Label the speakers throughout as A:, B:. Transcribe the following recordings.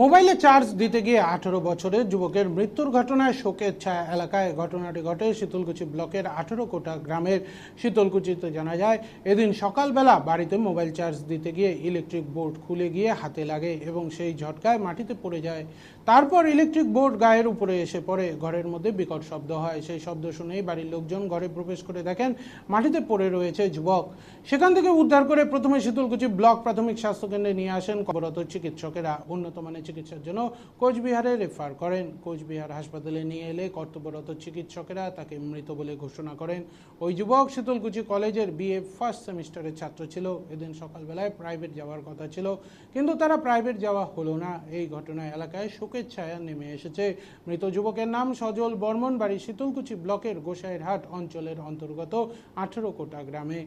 A: মোবাইলে চার্জ দিতে গিয়ে আঠারো বছরের যুবকের মৃত্যুর ঘটনায় শোকের ছায়া এলাকায় ঘটনাটি ঘটে শীতলকুচি ব্লকের আঠারো কোটা গ্রামের শীতলকুচিতে জানা যায় এদিন সকালবেলা বাড়িতে মোবাইল চার্জ দিতে গিয়ে ইলেকট্রিক বোর্ড খুলে গিয়ে হাতে লাগে এবং সেই ঝটকায় মাটিতে পড়ে যায় তারপর ইলেকট্রিক বোর্ড গায়ের উপরে এসে পড়ে ঘরের মধ্যে বিকট শব্দ হয় সেই শব্দ শুনেই বাড়ির লোকজন ঘরে প্রবেশ করে দেখেন মাটিতে পড়ে রয়েছে যুবক সেখান থেকে উদ্ধার করে প্রথমে শীতলকুচি ব্লক প্রাথমিক স্বাস্থ্যকেন্দ্রে নিয়ে আসেন কবরত চিকিৎসকেরা উন্নত মানের চিকিৎসার জন্য কোচবিহারে রেফার করেন কোচবিহার হাসপাতালে নিয়ে এলে কর্তব্যরত চিকিৎসকেরা তাকে মৃত বলে ঘোষণা করেন ওই যুবক শীতলকুচি কলেজের বিএ ফার্স্ট সেমিস্টারের ছাত্র ছিল এদিন সকালবেলায় প্রাইভেট যাওয়ার কথা ছিল কিন্তু তারা প্রাইভেট যাওয়া হলো না এই ঘটনায় এলাকায় শোকের ছায়া নেমে এসেছে মৃত যুবকের নাম সজল বর্মন বাড়ি শীতলকুচি ব্লকের গোসাইরহাট অঞ্চলের অন্তর্গত আঠেরো কোটা গ্রামে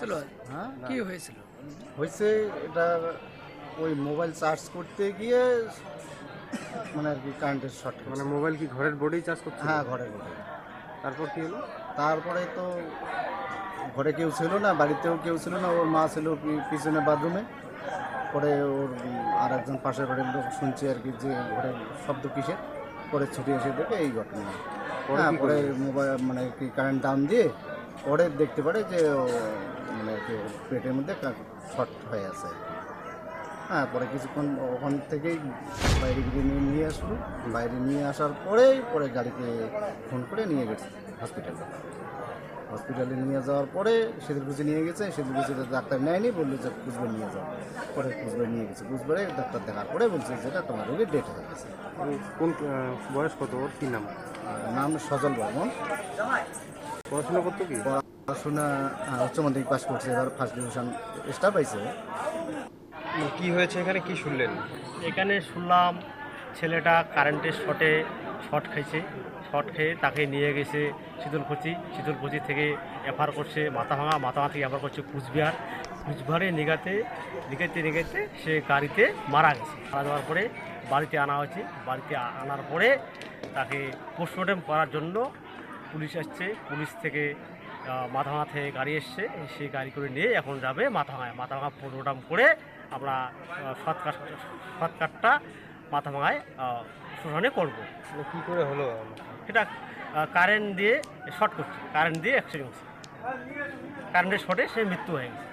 B: হয়েছিল হ্যাঁ কি হয়েছিল
C: হয়েছে এটা ওই মোবাইল চার্জ করতে গিয়ে মানে আর কি কারেন্টের শর্ট মানে
B: মোবাইল কি ঘরের বোর্ডেই চার্জ করতে
C: হ্যাঁ ঘরের বোর্ডে তারপর কি হলো তারপরে তো ঘরে কেউ ছিল না বাড়িতেও কেউ ছিল না ওর মা ছিল পিছনে বাথরুমে পরে ওর আর একজন পাশের ঘরের লোক শুনছি আর কি যে ঘরে শব্দ কিসে পরে ছুটে এসে দেখে এই ঘটনা পরে হ্যাঁ, মোবাইল মানে কি কারেন্ট দাম দিয়ে ওরে দেখতে পারে যে মানে পেটের মধ্যে শর্ট হয়ে আছে হ্যাঁ পরে কিছুক্ষণ ওখান থেকেই বাইরে গিয়ে নিয়ে নিয়ে আসলো বাইরে নিয়ে আসার পরেই পরে গাড়িতে ফোন করে নিয়ে গেছে হসপিটালে হসপিটালে নিয়ে যাওয়ার পরে সেদিকুচি নিয়ে গেছে সেদিকুচিতে ডাক্তার নেয়নি বললো যে কুচবে নিয়ে যাও পরে কুচবে নিয়ে গেছে কুচবে ডাক্তার দেখার পরে বলছে যেটা তোমার রোগের ডেট হয়ে গেছে
B: কোন বয়স কত ওর কী নাম
C: নাম সজল বর্মন
B: পড়াশোনা করতো কি
C: পড়াশোনা উচ্চ মাধ্যমিক পাস করছে এবার ফার্স্ট ডিভিশন স্টার পাইছে
B: কি হয়েছে এখানে কি শুনলেন
D: এখানে শুনলাম ছেলেটা কারেন্টের শটে শট খাইছে শট খেয়ে তাকে নিয়ে গেছে শীতলকুচি শীতলকুচি থেকে এফার করছে মাথা ভাঙা মাথা ভাঙা থেকে এফার করছে কুচবিহার কুচবিহারে নিগাতে নিগাতে নিগাতে সে গাড়িতে মারা গেছে মারা যাওয়ার পরে বাড়িতে আনা হয়েছে বাড়িতে আনার পরে তাকে পোস্টমর্টম করার জন্য পুলিশ আসছে পুলিশ থেকে মাথাভাঙা থেকে গাড়ি এসছে সেই গাড়ি করে নিয়ে এখন যাবে মাথাভাঙায় মাথাভাঙা প্রোগ্রাম করে আমরা সৎকার সৎকারটা মাথাভাঙায় শোষণে করবো
B: মানে কি করে হলো
D: সেটা কারেন্ট দিয়ে শর্ট করছে কারেন্ট দিয়ে অ্যাক্সিডেন্ট হচ্ছে কারেন্টের শর্টে সে মৃত্যু হয়ে গেছে